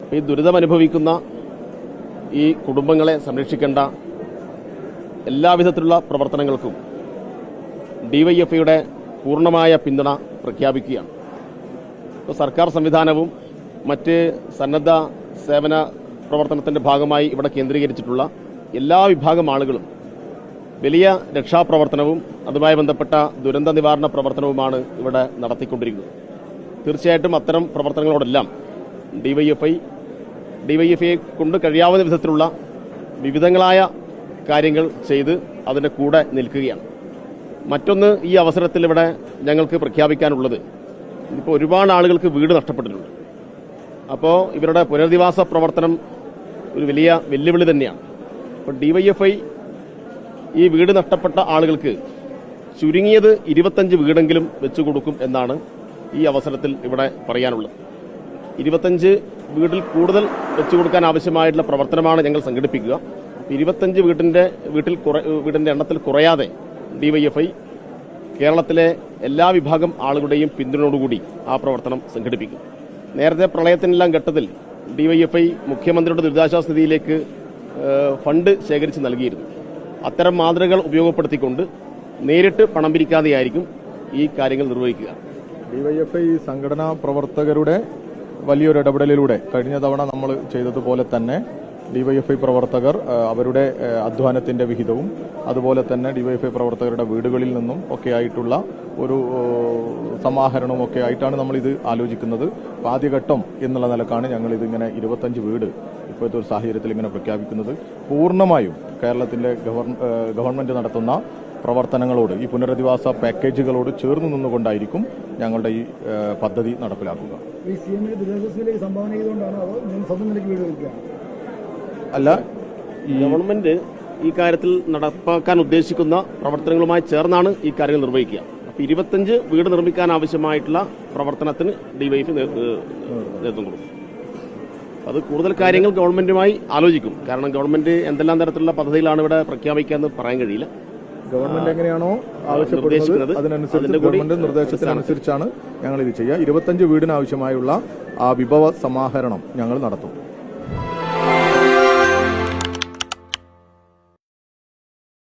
ഈ ദുരിതമനുഭവിക്കുന്ന ഈ കുടുംബങ്ങളെ സംരക്ഷിക്കേണ്ട എല്ലാവിധത്തിലുള്ള പ്രവർത്തനങ്ങൾക്കും ഡിവൈഎഫ്ഐയുടെ പൂർണമായ പിന്തുണ പ്രഖ്യാപിക്കുകയാണ്. ഇപ്പോൾ സർക്കാർ സംവിധാനവും മറ്റ് സന്നദ്ധ സേവന പ്രവർത്തനത്തിന്റെ ഭാഗമായി ഇവിടെ കേന്ദ്രീകരിച്ചിട്ടുള്ള എല്ലാ വിഭാഗം ആളുകളും വലിയ രക്ഷാപ്രവർത്തനവും അതുമായി ബന്ധപ്പെട്ട ദുരന്ത നിവാരണ പ്രവർത്തനവുമാണ് ഇവിടെ നടത്തിക്കൊണ്ടിരിക്കുന്നത്. തീർച്ചയായിട്ടും അത്തരം പ്രവർത്തനങ്ങളോടെല്ലാം ഡിവൈഎഫ്ഐ ഡിവൈഎഫ്ഐയെ കൊണ്ട് കഴിയാവുന്ന വിധത്തിലുള്ള വിവിധങ്ങളായ കാര്യങ്ങൾ ചെയ്ത് അതിന്റെ കൂടെ നിൽക്കുകയാണ്. മറ്റൊന്ന് ഈ അവസരത്തിൽ ഇവിടെ ഞങ്ങൾക്ക് പ്രഖ്യാപിക്കാനുള്ളത്. ഇപ്പോൾ ഒരുപാട് ആളുകൾക്ക് വീട് നഷ്ടപ്പെട്ടിട്ടുണ്ട്. അപ്പോൾ ഇവരുടെ പുനരധിവാസ പ്രവർത്തനം ഒരു വലിയ വെല്ലുവിളി തന്നെയാണ്. അപ്പോൾ ഡിവൈഎഫ്ഐ ഈ വീട് നഷ്ടപ്പെട്ട ആളുകൾക്ക് ചുരുങ്ങിയത് ഇരുപത്തഞ്ച് വീടെങ്കിലും വെച്ചു കൊടുക്കും എന്നാണ് ഈ അവസരത്തിൽ ഇവിടെ പറയാനുള്ളത്. ഇരുപത്തഞ്ച് വീട്ടിൽ കൂടുതൽ വെച്ചു കൊടുക്കാൻ ആവശ്യമായിട്ടുള്ള പ്രവർത്തനമാണ് ഞങ്ങൾ സംഘടിപ്പിക്കുക. ഇരുപത്തഞ്ച് വീട്ടിന്റെ വീട്ടിൽ വീടിന്റെ എണ്ണത്തിൽ കുറയാതെ ഡിവൈഎഫ്ഐ കേരളത്തിലെ എല്ലാ വിഭാഗം ആളുകളുടെയും പിന്തുണയോടുകൂടി ആ പ്രവർത്തനം സംഘടിപ്പിക്കും. നേരത്തെ പ്രളയത്തിനെല്ലാം ഘട്ടത്തിൽ ഡിവൈഎഫ്ഐ മുഖ്യമന്ത്രിയുടെ ദുരിതാശ്വാസ നിധിയിലേക്ക് ഫണ്ട് ശേഖരിച്ച് നൽകിയിരുന്നു. അത്തരം മാതൃകകൾ ഉപയോഗപ്പെടുത്തിക്കൊണ്ട് നേരിട്ട് പണം പിരിക്കാതെയായിരിക്കും ഈ കാര്യങ്ങൾ നിർവഹിക്കുക. ഡിവൈഎഫ്ഐ സംഘടനാ പ്രവർത്തകരുടെ വലിയൊരു ഇടപെടലിലൂടെ കഴിഞ്ഞ തവണ നമ്മൾ ചെയ്തതുപോലെ തന്നെ ഡിവൈഎഫ്ഐ പ്രവർത്തകർ അവരുടെ അധ്വാനത്തിന്റെ വിഹിതവും അതുപോലെ തന്നെ ഡിവൈഎഫ്ഐ പ്രവർത്തകരുടെ വീടുകളിൽ നിന്നും ഒക്കെ ആയിട്ടുള്ള ഒരു സമാഹരണവും ഒക്കെ ആയിട്ടാണ് നമ്മൾ ഇത് ആലോചിക്കുന്നത്. ആദ്യഘട്ടം എന്നുള്ള നിലക്കാണ് ഞങ്ങൾ ഇതിങ്ങനെ ഇരുപത്തഞ്ച് വീട് ഇപ്പോഴത്തെ ഒരു സാഹചര്യത്തിൽ ഇങ്ങനെ പ്രഖ്യാപിക്കുന്നത്. പൂർണമായും കേരളത്തിന്റെ ഗവൺമെന്റ് നടത്തുന്ന പ്രവർത്തനങ്ങളോട് ഈ പുനരധിവാസ പാക്കേജുകളോട് ചേർന്ന് നിന്നുകൊണ്ടായിരിക്കും ഞങ്ങളുടെ ഈ പദ്ധതി നടപ്പിലാക്കുക. അല്ല ഈ ഗവൺമെന്റ് ഈ കാര്യത്തിൽ നടപ്പാക്കാൻ ഉദ്ദേശിക്കുന്ന പ്രവർത്തനങ്ങളുമായി ചേർന്നാണ് ഈ കാര്യങ്ങൾ നിർവഹിക്കുക. അപ്പൊ ഇരുപത്തഞ്ച് വീട് നിർമ്മിക്കാൻ ആവശ്യമായിട്ടുള്ള പ്രവർത്തനത്തിന് ഡിവൈഫ് നേതൃത്വം കൊടുക്കും. അത് കൂടുതൽ കാര്യങ്ങൾ ഗവൺമെന്റുമായി ആലോചിക്കും. കാരണം ഗവൺമെന്റ് എന്തെല്ലാം തരത്തിലുള്ള പദ്ധതികളാണ് ഇവിടെ പ്രഖ്യാപിക്കുക എന്ന് പറയാൻ കഴിയില്ല. ഗവൺമെന്റ് എങ്ങനെയാണോ ആവശ്യപ്പെടുന്നത് അതിനനുസരിച്ച് ഗവൺമെന്റ് നിർദ്ദേശത്തിനനുസരിച്ചാണ് ഞങ്ങൾ ഇത് ചെയ്യുക. ഇരുപത്തഞ്ച് വീടിനാവശ്യമായുള്ള ആ വിഭവ സമാഹരണം ഞങ്ങൾ നടത്തും.